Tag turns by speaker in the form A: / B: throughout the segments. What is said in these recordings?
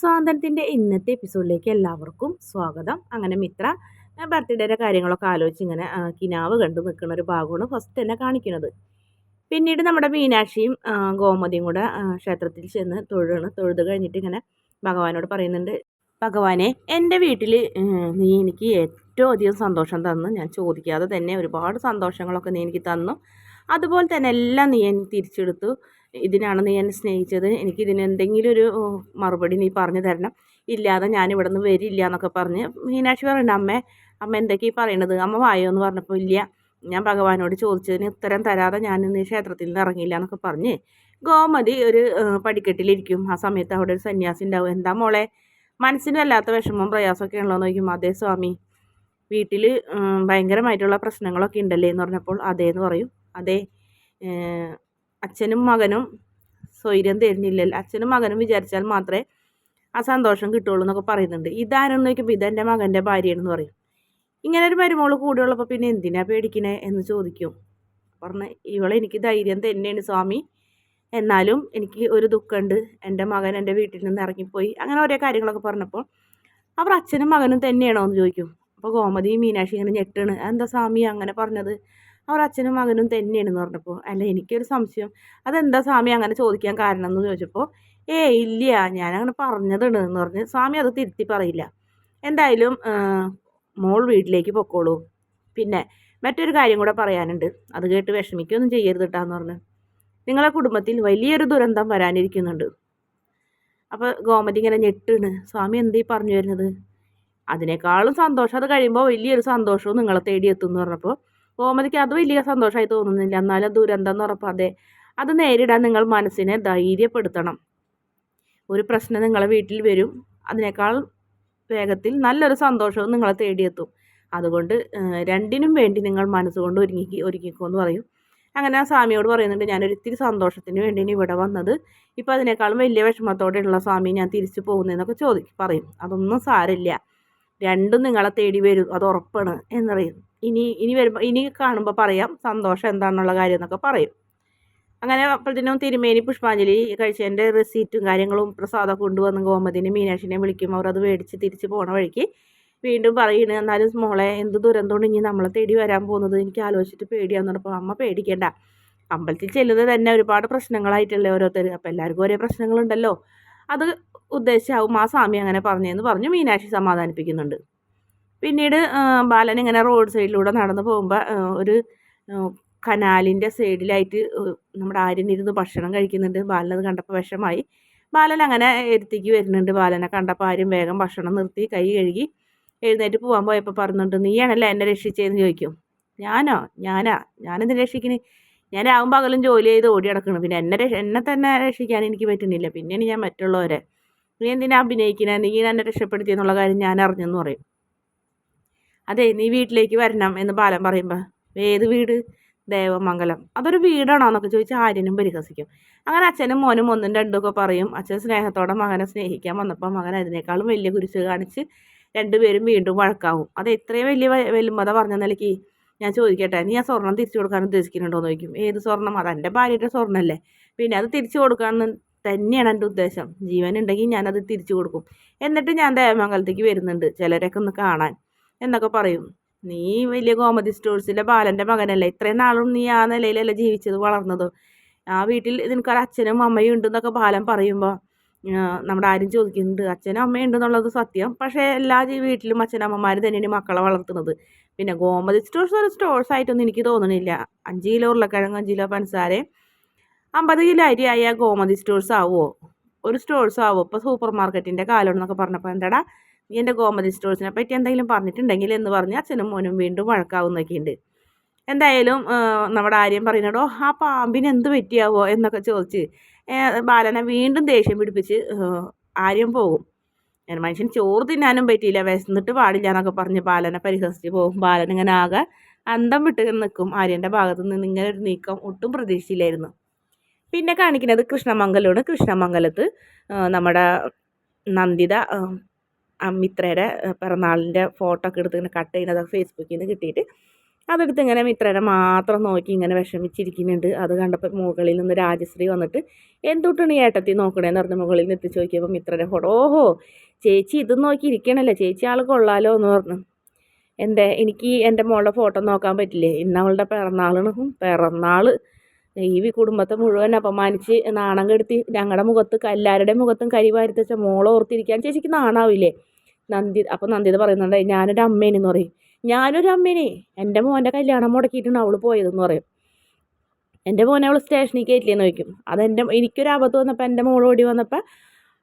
A: സ്വാതന്ത്ര്യത്തിന്റെ ഇന്നത്തെ എപ്പിസോഡിലേക്ക് എല്ലാവർക്കും സ്വാഗതം. അങ്ങനെ മിത്ര ബർത്ത്ഡേയുടെ കാര്യങ്ങളൊക്കെ ആലോചിച്ച് ഇങ്ങനെ കിനാവ് കണ്ടു നിൽക്കുന്ന ഒരു ഭാഗമാണ് ഫസ്റ്റ് തന്നെ കാണിക്കുന്നത്. പിന്നീട് നമ്മുടെ മീനാക്ഷിയും ഗോമതിയും കൂടെ ക്ഷേത്രത്തിൽ ചെന്ന് തൊഴുകയാണ് തൊഴുത് കഴിഞ്ഞിട്ട് ഇങ്ങനെ ഭഗവാനോട് പറയുന്നുണ്ട് ഭഗവാനെ എന്റെ വീട്ടിൽ നീ എനിക്ക് ഏറ്റവും അധികം സന്തോഷം തന്നു. ഞാൻ ചോദിക്കാതെ തന്നെ ഒരുപാട് സന്തോഷങ്ങളൊക്കെ നീ എനിക്ക് തന്നു. അതുപോലെ തന്നെ എല്ലാം നീ എനിക്ക് തിരിച്ചെടുത്തു. ഇതിനാണ് നീ എന്നെ സ്നേഹിച്ചത്. എനിക്ക് ഇതിന് എന്തെങ്കിലും ഒരു മറുപടി നീ പറഞ്ഞു തരണം. ഇല്ലാതെ ഞാൻ ഇവിടെ നിന്ന് വരില്ല എന്നൊക്കെ പറഞ്ഞ് മീനാക്ഷി പറയുന്നുണ്ട് അമ്മേ അമ്മ എന്തൊക്കെയാണ് പറയണത്? അമ്മ വായോ? എന്ന് പറഞ്ഞപ്പോൾ ഇല്ല ഞാൻ ഭഗവാനോട് ചോദിച്ചതിന് ഉത്തരം തരാതെ ഞാൻ ഇന്ന് ക്ഷേത്രത്തിൽ നിന്ന് ഇറങ്ങിയില്ല എന്നൊക്കെ പറഞ്ഞ് ഗോമതി ഒരു പടിക്കെട്ടിലിരിക്കും. ആ സമയത്ത് അവിടെ ഒരു സന്യാസി ഉണ്ടാവും. എന്താ മോളെ മനസ്സിന് വല്ലാത്ത വിഷമം പ്രയാസമൊക്കെ ഉള്ളതെന്ന് നോക്കും അതേ സ്വാമി വീട്ടിൽ ഭയങ്കരമായിട്ടുള്ള പ്രശ്നങ്ങളൊക്കെ ഉണ്ടല്ലേ? എന്ന് പറഞ്ഞപ്പോൾ അതേ എന്ന് പറയും. അതെ അച്ഛനും മകനും സ്വൈര്യം തരുന്നില്ലല്ലോ. അച്ഛനും മകനും വിചാരിച്ചാൽ മാത്രമേ ആ സന്തോഷം കിട്ടുള്ളൂ എന്നൊക്കെ പറയുന്നുണ്ട്. ഇതാരെന്ന് ചോദിക്കുമ്പോൾ ഇതെന്റെ മകന്റെ ഭാര്യയാണെന്ന് പറയും. ഇങ്ങനെ ഒരു മരുമോൾ കൂടിയുള്ളപ്പോൾ പിന്നെ എന്തിനാ പേടിക്കണേ എന്ന് ചോദിക്കും. പറഞ്ഞ ഇവളെ എനിക്ക് ധൈര്യം തന്നെയാണ് സ്വാമി. എന്നാലും എനിക്ക് ഒരു ദുഃഖമുണ്ട്. എന്റെ മകൻ എന്റെ വീട്ടിൽ നിന്ന് ഇറങ്ങിപ്പോയി. അങ്ങനെ ഓരോ കാര്യങ്ങളൊക്കെ പറഞ്ഞപ്പോൾ അവർ അച്ഛനും മകനും തന്നെയാണോ എന്ന് ചോദിക്കും. അപ്പോൾ ഗോമതി മീനാക്ഷി ഇങ്ങനെ ഞെട്ടാണ്. എന്താ സ്വാമി അങ്ങനെ പറഞ്ഞത്? അവർ അച്ഛനും മകനും തന്നെയാണെന്ന് പറഞ്ഞപ്പോൾ അല്ല എനിക്കൊരു സംശയം. അതെന്താ സ്വാമി അങ്ങനെ ചോദിക്കാൻ കാരണം എന്ന് ചോദിച്ചപ്പോൾ ഏ ഇല്ല ഞാനങ്ങനെ പറഞ്ഞതാണ് എന്ന് പറഞ്ഞ് സ്വാമി അത് തിരുത്തി പറയില്ല. എന്തായാലും മോൾ വീട്ടിലേക്ക് പൊക്കോളൂ. പിന്നെ മറ്റൊരു കാര്യം കൂടെ പറയാനുണ്ട്. അത് കേട്ട് വിഷമിക്കൊന്നും ചെയ്യരുത് കേട്ടാന്ന് പറഞ്ഞു. നിങ്ങളെ കുടുംബത്തിൽ വലിയൊരു ദുരന്തം വരാനിരിക്കുന്നുണ്ട്. അപ്പോൾ ഗോമതി ഇങ്ങനെ ഞെട്ടാണ്. സ്വാമി എന്തീ പറഞ്ഞു വരുന്നത്? അതിനേക്കാളും സന്തോഷം. അത് കഴിയുമ്പോൾ വലിയൊരു സന്തോഷവും നിങ്ങളെ തേടിയെത്തും എന്ന് പറഞ്ഞപ്പോൾ ഗോമതിക്ക് അത് വലിയ സന്തോഷമായി തോന്നുന്നില്ല. എന്നാലും ദുരന്തം ഉറപ്പാതെ അതെ നേരിടാൻ നിങ്ങൾ മനസ്സിനെ ധൈര്യപ്പെടുത്തണം. ഒരു പ്രശ്നം നിങ്ങളെ വീട്ടിൽ വരും. അതിനേക്കാൾ വേഗത്തിൽ നല്ലൊരു സന്തോഷവും നിങ്ങളെ തേടിയെത്തും. അതുകൊണ്ട് രണ്ടിനും വേണ്ടി നിങ്ങൾ മനസ്സുകൊണ്ട് ഒരുങ്ങി ഒരുങ്ങിക്കോ എന്ന് പറയും. അങ്ങനെ ആ സ്വാമിയോട് പറയുന്നുണ്ട് ഞാനൊരു ഇത്തിരി സന്തോഷത്തിന് വേണ്ടിയാണ് ഇവിടെ വന്നത്. ഇപ്പോൾ അതിനേക്കാളും വലിയ വിഷമത്തോടെയുള്ള സ്വാമി ഞാൻ തിരിച്ചു പോകുന്നതെന്നൊക്കെ ചോദിക്കും പറയും. അതൊന്നും സാരമില്ല. രണ്ടും നിങ്ങളെ തേടി വരും. അത് ഉറപ്പാണ് എന്നറിയും ഇനി ഇനി വരുമ്പോൾ ഇനി കാണുമ്പോൾ പറയാം സന്തോഷം എന്താണെന്നുള്ള കാര്യം എന്നൊക്കെ പറയും. അങ്ങനെ അപ്പോഴത്തേനും തിരുമേനി പുഷ്പാഞ്ജലി കഴിച്ചതിന്റെ റെസീറ്റും കാര്യങ്ങളും പ്രസാദം കൊണ്ടുവന്ന് ഗോമതിനെ മീനാക്ഷിനെ വിളിക്കും. അവർ അത് മേടിച്ച് തിരിച്ച് പോണ വഴിക്ക് വീണ്ടും പറയുന്നത് എന്നാലും മോളെ എന്ത് ദുരന്തമാണ് ഇനി നമ്മളെ തേടി വരാൻ പോകുന്നത്? എനിക്ക് ആലോചിച്ചിട്ട് പേടിയാന്ന് പറഞ്ഞപ്പോൾ അമ്മ പേടിക്കേണ്ട. അമ്പലത്തിൽ ചെല്ലുന്നത് തന്നെ ഒരുപാട് പ്രശ്നങ്ങളായിട്ടല്ലേ ഓരോരുത്തർ. അപ്പോൾ എല്ലാവർക്കും ഒരേ പ്രശ്നങ്ങളുണ്ടല്ലോ. അത് ഉദ്ദേശിച്ചാവും ആ സ്വാമി അങ്ങനെ പറഞ്ഞതെന്ന് പറഞ്ഞു മീനാക്ഷി സമാധാനിപ്പിക്കുന്നുണ്ട്. പിന്നീട് ബാലൻ ഇങ്ങനെ റോഡ് സൈഡിലൂടെ നടന്നു പോകുമ്പോൾ ഒരു കനാലിന്റെ സൈഡിലായിട്ട് നമ്മുടെ ആര്യൻ ഇരുന്ന് ഭക്ഷണം കഴിക്കുന്നുണ്ട്. ബാലൻ അത് കണ്ടപ്പോൾ വിഷമായി. ബാലൻ അങ്ങനെ എരുത്തേക്ക് വരുന്നുണ്ട്. ബാലനെ കണ്ടപ്പോൾ ആരും വേഗം ഭക്ഷണം നിർത്തി കൈ കഴുകി എഴുന്നേറ്റ് പോകാൻ പോയപ്പോൾ പറഞ്ഞുണ്ട് നീയാണല്ലേ എന്നെ രക്ഷിച്ചതെന്ന് ചോദിക്കും. ഞാനോ? ഞാനാ? ഞാനെന്ത് രക്ഷിക്കണ്? ഞാൻ ആവും പകലും ജോലി ചെയ്ത് ഓടി നടക്കണം. പിന്നെ എന്നെ എന്നെ തന്നെ രക്ഷിക്കാൻ എനിക്ക് പറ്റുന്നില്ല. പിന്നെയാണ് ഞാൻ മറ്റുള്ളവരെ. നീ എന്തിനാ അഭിനയിക്കണേ? നീ എന്നെ രക്ഷപ്പെടുത്തിയെന്നുള്ള കാര്യം ഞാൻ അറിഞ്ഞെന്ന് പറയും. അതെ നീ വീട്ടിലേക്ക് വരണം എന്ന് ബാലൻ പറയുമ്പോൾ ഏത് വീട്? ദേവമംഗലം. അതൊരു വീടാണോ? എന്നൊക്കെ ചോദിച്ചാൽ ആര്യനും പരിഹസിക്കും. അങ്ങനെ അച്ഛനും മോനും ഒന്നും രണ്ടുമൊക്കെ പറയും. അച്ഛൻ സ്നേഹത്തോടെ മകനെ സ്നേഹിക്കാൻ വന്നപ്പോൾ മകൻ അതിനേക്കാളും വലിയ കുരിശ് കാണിച്ച് രണ്ടുപേരും വീണ്ടും വഴക്കാവും. അത് എത്രയും വലിയ വെല്ലുമത പറഞ്ഞ നിലയ്ക്ക് ഞാൻ ചോദിക്കട്ടെ നീ ആ സ്വർണം തിരിച്ചു കൊടുക്കാൻ ഉദ്ദേശിക്കുന്നുണ്ടോ? എന്ന് ചോദിക്കും. ഏത് സ്വർണം? അത് എന്റെ ഭാര്യയുടെ സ്വർണമല്ലേ പിന്നെ അത് തിരിച്ചു കൊടുക്കാമെന്ന് തന്നെയാണ് എന്റെ ഉദ്ദേശം. ജീവൻ ഉണ്ടെങ്കിൽ ഞാനത് തിരിച്ചു കൊടുക്കും. എന്നിട്ട് ഞാൻ ദേവമംഗലത്തേക്ക് വരുന്നുണ്ട് ചിലരൊക്കെ ഒന്ന് കാണാൻ. എന്നൊക്കെ പറയും. നീ വലിയ ഗോമതി സ്റ്റോഴ്സിലെ ബാലന്റെ മകനല്ലേ? ഇത്രയും നാളും നീ ആ നിലയിലല്ലേ ജീവിച്ചത് വളർന്നത്? ആ വീട്ടിൽ നിനക്കൊരു അച്ഛനും അമ്മയും ഉണ്ടെന്നൊക്കെ ബാലൻ പറയുമ്പോൾ നമ്മുടെ ആരും ചോദിക്കുന്നുണ്ട്. അച്ഛനും അമ്മയും ഉണ്ടെന്നുള്ളത് സത്യം. പക്ഷേ എല്ലാ വീട്ടിലും അച്ഛനമ്മമാർ തന്നെയാണ് മക്കളെ വളർത്തുന്നത്. പിന്നെ ഗോമതി സ്റ്റോഴ്സ് ഒരു സ്റ്റോഴ്സ് ആയിട്ടൊന്നും എനിക്ക് തോന്നണില്ല. അഞ്ച് കിലോ ഉരുളക്കിഴങ്ങ് അഞ്ച് കിലോ പഞ്ചസാര അമ്പത് കിലോ അരി ആയ ഗോമതി സ്റ്റോഴ്സ് ആവുമോ ഒരു സ്റ്റോഴ്സ് ആവുമോ ഇപ്പോൾ സൂപ്പർ മാർക്കറ്റിന്റെ കാലമാണെന്നൊക്കെ പറഞ്ഞപ്പോൾ എന്താടാ നീ എന്റെ ഗോമതി സ്റ്റോഴ്സിനെ പറ്റി എന്തെങ്കിലും പറഞ്ഞിട്ടുണ്ടെങ്കിൽ എന്ന് പറഞ്ഞ് അച്ഛനും മോനും വീണ്ടും വഴക്കാവുന്നൊക്കെ ഉണ്ട്. എന്തായാലും നമ്മുടെ ആര്യം പറയുന്നടോ ആ പാമ്പിന് എന്ത് പറ്റിയാവോ എന്നൊക്കെ ചോദിച്ച് ബാലനെ വീണ്ടും ദേഷ്യം പിടിപ്പിച്ച് ആര്യം പോകും. ഞാൻ മനുഷ്യൻ ചോറ് തിന്നാനും പറ്റിയില്ല വിശന്നിട്ട് പാടില്ല എന്നൊക്കെ പറഞ്ഞ് ബാലനെ പരിഹസിച്ച് പോകും. ബാലൻ ഇങ്ങനെ ആകെ അന്തം വിട്ട് നിൽക്കും. ആര്യന്റെ ഭാഗത്തു നിന്ന് ഇങ്ങനെ ഒരു നീക്കം ഒട്ടും പ്രതീക്ഷയില്ലായിരുന്നു പിന്നെ കാണിക്കുന്നത് കൃഷ്ണമംഗലമാണ്. കൃഷ്ണമംഗലത്ത് നമ്മുടെ നന്ദിത മിത്രയുടെ പിറന്നാളിന്റെ ഫോട്ടോ ഒക്കെ എടുത്ത് ഇങ്ങനെ കട്ട് ചെയ്യുന്നത് ഫേസ്ബുക്കിൽ നിന്ന് കിട്ടിയിട്ട് അതെടുത്ത് ഇങ്ങനെ മിത്രനെ മാത്രം നോക്കി ഇങ്ങനെ വിഷമിച്ചിരിക്കുന്നുണ്ട്. അത് കണ്ടപ്പോൾ മുകളിൽ നിന്ന് രാജശ്രീ വന്നിട്ട് എന്തൊട്ടാണ് ഏട്ടത്തി നോക്കണേന്ന് പറഞ്ഞ് മുകളിൽ നിന്ന് എത്തിച്ച് നോക്കിയപ്പോൾ മിത്രനെ ഫോട്ടോ ഓഹോ ചേച്ചി ഇത് നോക്കി ഇരിക്കണല്ലേ? ചേച്ചി ആൾ കൊള്ളാലോ എന്ന് പറഞ്ഞു. എന്റെ എനിക്ക് എന്റെ മോളുടെ ഫോട്ടോ നോക്കാൻ പറ്റില്ലേ? ഇന്ന് അവളുടെ പിറന്നാളാണ്. പിറന്നാൾ ഈ കുടുംബത്തെ മുഴുവൻ അപമാനിച്ച് നാണം കെടുത്തി ഞങ്ങളുടെ മുഖത്ത് എല്ലാവരുടെ മുഖത്തും കരി വാരിത്തച്ച മോളെ ഓർത്തിരിക്കാൻ ചേച്ചിക്ക് നാണാവില്ലേ? നന്ദി അപ്പോൾ നന്ദിത പറയുന്നുണ്ട് ഞാനൊരു അമ്മേനെന്ന് പറയും. ഞാനൊരു അമ്മേനെ. എന്റെ മോന്റെ കല്യാണം മുടക്കിയിട്ടാണ് അവൾ പോയതെന്ന് പറയും. എന്റെ മോനെ അവൾ സ്റ്റേഷനിൽ കയറ്റില്ലെന്ന് ചോദിക്കും. അതെന്റെ എനിക്കൊരു ആപത്ത് വന്നപ്പോൾ എന്റെ മോൾ ഓടി വന്നപ്പോൾ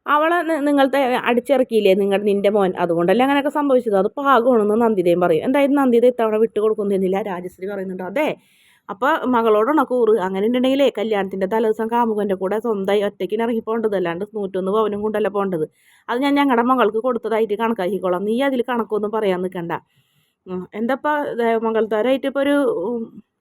A: അവളെ നിങ്ങളത്തെ അടിച്ചിറക്കിയില്ലേ നിങ്ങൾ നിന്റെ മോൻ? അതുകൊണ്ടല്ലേ അങ്ങനെയൊക്കെ സംഭവിച്ചത്. അത് പാകമാണെന്ന് നന്ദിതയും പറയും. എന്തായാലും നന്ദിത ഇത്തവണ വിട്ടുകൊടുക്കുന്നില്ല രാജശ്രീ പറയുന്നുണ്ട് അതെ അപ്പോൾ മകളോടാണ് കൂറ്. അങ്ങനെ ഉണ്ടെങ്കിലേ കല്യാണത്തിന്റെ തലേദിവസം കാമുകന്റെ കൂടെ സ്വന്തമായി ഒറ്റയ്ക്ക് ഇറങ്ങി പോകേണ്ടത്. അല്ലാണ്ട് നൂറ്റൊന്ന് പവനും കൊണ്ടല്ല പോകേണ്ടത്. അത് ഞാൻ ഞങ്ങളുടെ മകൾക്ക് കൊടുത്തതായിട്ട് കണക്കാക്കിക്കോളാം. നീ അതിൽ കണക്കൊന്നും പറയാൻ നിൽക്കണ്ട എന്താപ്പാ ദേവമംഗലത്താരായിട്ട് ഇപ്പോൾ ഒരു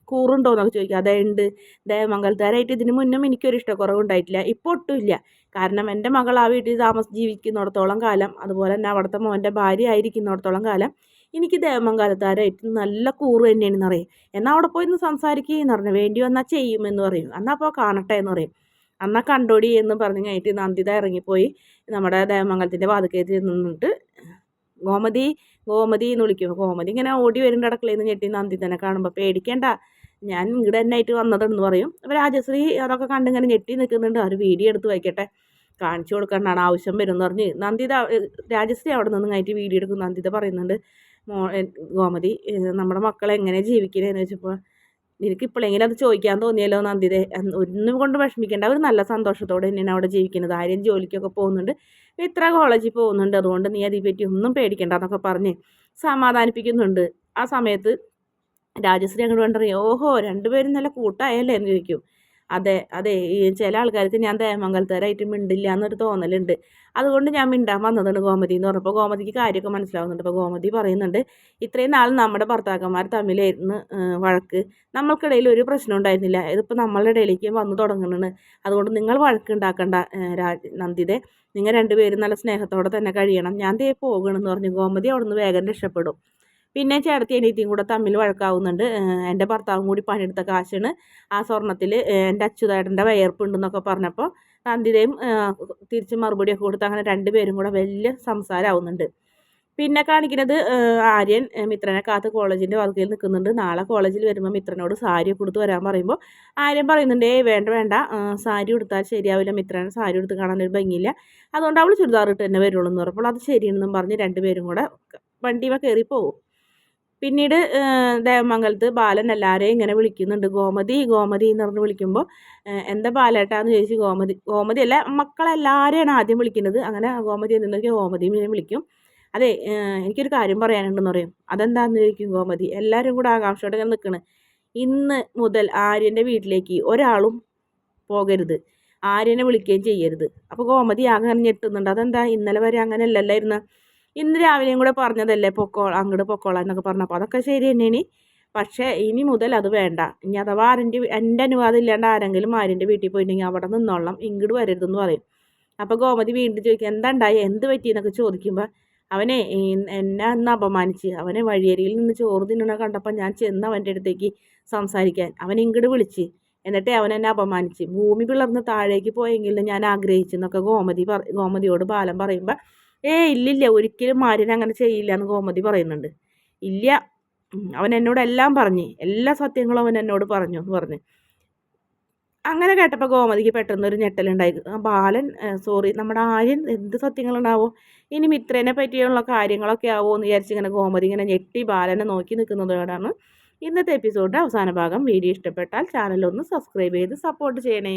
A: കൂറുണ്ടോ എന്നൊക്കെ ചോദിക്കുക അതേ ഉണ്ട് ദേവമംഗലത്താരായിട്ട് ഇതിന് മുന്നും എനിക്കൊരു ഇഷ്ടക്കുറവുണ്ടായിട്ടില്ല ഇപ്പോൾ ഒട്ടുമില്ല കാരണം എന്റെ മകൾ ആ വീട്ടിൽ താമസ ജീവിക്കുന്നിടത്തോളം കാലം അതുപോലെ തന്നെ അവിടുത്തെ മോന്റെ ഭാര്യ ആയിരിക്കുന്നിടത്തോളം കാലം എനിക്ക് ദേവമംഗലത്താരായിട്ട് നല്ല കൂറ് തന്നെയാണെന്ന് പറയും. എന്നാൽ അവിടെ പോയി ഒന്ന് സംസാരിക്കുകയെന്ന് പറഞ്ഞു. വേണ്ടി വന്നാൽ ചെയ്യുമെന്ന് പറയും. എന്നാൽ അപ്പോൾ കാണട്ടെ എന്ന് പറയും. എന്നാൽ കണ്ടോടി എന്ന് പറഞ്ഞു കഴിഞ്ഞിട്ട് നന്ദിത ഇറങ്ങിപ്പോയി നമ്മുടെ ദേവമംഗലത്തിന്റെ വാതുക്കയിൽ നിന്നിട്ട് ഗോമതി ഗോമതി എന്ന് വിളിക്കും. ഗോമതി ഇങ്ങനെ ഓടി വരുന്നുണ്ട് അടുക്കളയിൽ നിന്ന് ഞെട്ടി നന്ദിതനെ കാണുമ്പോൾ പേടിക്കേണ്ട. ഞാൻ ഇവിടെ തന്നെ ആയിട്ട് വന്നതെന്ന് പറയും. അപ്പോൾ രാജശ്രീ അതൊക്കെ കണ്ടിങ്ങനെ ഞെട്ടി നിൽക്കുന്നുണ്ട്. അവർ വീഡിയോ എടുത്ത് വയ്ക്കട്ടെ. കാണിച്ചു കൊടുക്കേണ്ടതാണ് ആവശ്യം വരും എന്ന് പറഞ്ഞ് നന്ദിത രാജശ്രീ അവിടെ നിന്ന് കഴിഞ്ഞിട്ട് വീഡിയോ എടുക്കും. നന്ദിത പറയുന്നുണ്ട് മോ ഗോമതി നമ്മുടെ മക്കൾ എങ്ങനെ ജീവിക്കണേന്ന് വെച്ചപ്പോൾ നിനക്ക് ഇപ്പോഴെങ്കിലും അത് ചോദിക്കാൻ തോന്നിയല്ലോ നന്ദിതെ ഒന്നും കൊണ്ട് വിഷമിക്കേണ്ട. അവർ നല്ല സന്തോഷത്തോടെ തന്നെയാണ് അവിടെ ജീവിക്കുന്നത്. ആര്യം ജോലിക്കൊക്കെ പോകുന്നുണ്ട്. ഇത്ര കോളേജിൽ പോകുന്നുണ്ട്. അതുകൊണ്ട് നീ പറ്റി ഒന്നും പേടിക്കേണ്ട എന്നൊക്കെ പറഞ്ഞ് സമാധാനിപ്പിക്കുന്നുണ്ട്. ആ സമയത്ത് രാജശ്രീ അങ്ങോട്ട് കണ്ടറിയോ ഓഹോ രണ്ടുപേരും നല്ല കൂട്ടായല്ലേ? എന്ന് ചോദിക്കും. അതെ അതെ ഈ ചില ആൾക്കാർക്ക് ഞാൻ ദേമംഗലത്തരായിട്ട് മിണ്ടില്ല എന്നൊരു തോന്നലുണ്ട്. അതുകൊണ്ട് ഞാൻ മിണ്ടാൻ വന്നതാണ് ഗോമതി എന്ന് പറഞ്ഞപ്പോൾ ഗോമതിക്ക് കാര്യമൊക്കെ മനസ്സിലാവുന്നുണ്ട്. അപ്പോൾ ഗോമതി പറയുന്നുണ്ട് ഇത്രയും നാൾ നമ്മുടെ ഭർത്താക്കന്മാർ തമ്മിലായിരുന്നു വഴക്ക്. നമ്മൾക്കിടയിൽ ഒരു പ്രശ്നം ഉണ്ടായിരുന്നില്ല. ഇതിപ്പോൾ നമ്മളുടെ ഇടയിലേക്ക് വന്നു തുടങ്ങുന്നുണ്ട് അതുകൊണ്ട് നിങ്ങൾ വഴക്കുണ്ടാക്കണ്ട രാജ് നന്ദിതെ. നിങ്ങൾ രണ്ടുപേരും നല്ല സ്നേഹത്തോടെ തന്നെ കഴിയണം. ഞാൻ ദേ പോകണമെന്ന് പറഞ്ഞു ഗോമതി അവിടുന്ന് വേഗം രക്ഷപ്പെടും. പിന്നെ ചേർത്തി അനിയത്തിയും കൂടെ തമ്മിൽ വഴക്കാവുന്നുണ്ട്. എന്റെ ഭർത്താവും കൂടി പണിയെടുത്ത കാശാണ്. ആ സ്വർണത്തിൽ എന്റെ വയർപ്പ് വയർപ്പുണ്ടെന്നൊക്കെ പറഞ്ഞപ്പോൾ നന്ദിതയും തിരിച്ച് മറുപടിയൊക്കെ കൊടുത്ത് അങ്ങനെ രണ്ടുപേരും കൂടെ വലിയ സംസാരമാവുന്നുണ്ട് പിന്നെ കാണിക്കുന്നത് ആര്യൻ മിത്രനെ കാത്ത് കോളേജിന്റെ വർക്കിൽ നിൽക്കുന്നുണ്ട്. നാളെ കോളേജിൽ വരുമ്പോൾ മിത്രനോട് സാരി കൊടുത്ത് വരാൻ പറയുമ്പോൾ ആര്യൻ പറയുന്നുണ്ട് ഏയ് വേണ്ട വേണ്ട. സാരി കൊടുത്താൽ ശരിയാവില്ല. മിത്രനെ സാരി കൊടുത്ത് ഒരു ഭംഗിയില്ല. അതുകൊണ്ട് അവൾ ചുരിദാർ ഇട്ട് തന്നെ വരുള്ളൂ എന്ന് പറഞ്ഞപ്പോൾ അത് ശരിയെന്നും പറഞ്ഞ് രണ്ടുപേരും കൂടെ വണ്ടിമ കയറി പോകും പിന്നീട് ദേവമംഗലത്ത് ബാലൻ എല്ലാവരെയും ഇങ്ങനെ വിളിക്കുന്നുണ്ട്. ഗോമതി ഗോമതി എന്ന് പറഞ്ഞ് വിളിക്കുമ്പോൾ എന്താ ബാലേട്ടാന്ന് ചോദിച്ച് ഗോമതി ഗോമതി അല്ല മക്കളെല്ലാവരെയാണ് ആദ്യം വിളിക്കുന്നത്. അങ്ങനെ ഗോമതി എന്നൊക്കെ ഗോമതി വിളിക്കും. അതെ എനിക്കൊരു കാര്യം പറയാനുണ്ടെന്ന് പറയും. അതെന്താണെന്ന് ചോദിക്കും ഗോമതി? എല്ലാവരും കൂടെ ആകാംക്ഷയോടെ ഇങ്ങനെ നിൽക്കണ്. ഇന്ന് മുതൽ ആര്യന്റെ വീട്ടിലേക്ക് ഒരാളും പോകരുത്. ആര്യനെ വിളിക്കുകയും ചെയ്യരുത്. അപ്പോൾ ഗോമതി ആകെ ഞെട്ടുന്നുണ്ട്. അതെന്താ? ഇന്നലെ വരെ അങ്ങനെ അല്ലല്ലായിരുന്നു ഇന്ന് രാവിലെയും കൂടെ പറഞ്ഞതല്ലേ പൊക്കോ അങ്ങോട്ട് പൊക്കോളാം എന്നൊക്കെ പറഞ്ഞപ്പോൾ അതൊക്കെ ശരി തന്നെയാണ്. പക്ഷേ ഇനി മുതൽ അത് വേണ്ട. ഇനി അഥവാ ആരന്റെ എന്റെ അനുവാദം ഇല്ലാണ്ട് ആരെങ്കിലും ആരന്റെ വീട്ടിൽ പോയിട്ടുണ്ടെങ്കിൽ അവിടെ നിന്നോളാം ഇങ്ങോട്ട് വരരുതെന്ന് പറയും. അപ്പോൾ ഗോമതി വീണ്ടും ചോദിക്കും എന്താ ഉണ്ടായി? എന്ത് പറ്റി? എന്നൊക്കെ ചോദിക്കുമ്പോൾ അവനെ എന്നെ അന്ന് അപമാനിച്ച് അവനെ വഴിയരിയിൽ നിന്ന് ചോറ് തിന്നണ കണ്ടപ്പോൾ ഞാൻ ചെന്ന് അവന്റെ അടുത്തേക്ക് സംസാരിക്കാൻ അവൻ ഇങ്ങോട്ട് വിളിച്ച്. എന്നിട്ട് അവൻ എന്നെ അപമാനിച്ച്. ഭൂമി പിളർന്ന് താഴേക്ക് പോയെങ്കിൽ ഞാൻ ആഗ്രഹിച്ചെന്നൊക്കെ ഗോമതി പറ ഗോമതിയോട് ബാലൻ പറയുമ്പോൾ ഏ ഇല്ലില്ല ഒരിക്കലും മാര്യൻ അങ്ങനെ ചെയ്യില്ല എന്ന് ഗോമതി പറയുന്നുണ്ട്. ഇല്ല അവൻ എന്നോട് എല്ലാം പറഞ്ഞ് എല്ലാ സത്യങ്ങളും അവൻ എന്നോട് പറഞ്ഞു എന്ന് പറഞ്ഞ്. അങ്ങനെ കേട്ടപ്പോൾ ഗോമതിക്ക് പെട്ടെന്നൊരു ഞെട്ടലുണ്ടായി. ബാലൻ സോറി നമ്മുടെ ആര്യൻ എന്ത് സത്യങ്ങളുണ്ടാവോ? ഇനി മിത്രനെ പറ്റിയുള്ള കാര്യങ്ങളൊക്കെ ആവോ? എന്ന് വിചാരിച്ച് ഇങ്ങനെ ഗോമതി ഇങ്ങനെ ഞെട്ടി ബാലനെ നോക്കി നിൽക്കുന്നതോടാണ് ഇന്നത്തെ എപ്പിസോഡിന്റെ അവസാന ഭാഗം. വീഡിയോ ഇഷ്ടപ്പെട്ടാൽ ചാനലൊന്ന് സബ്സ്ക്രൈബ് ചെയ്ത് സപ്പോർട്ട് ചെയ്യണേ.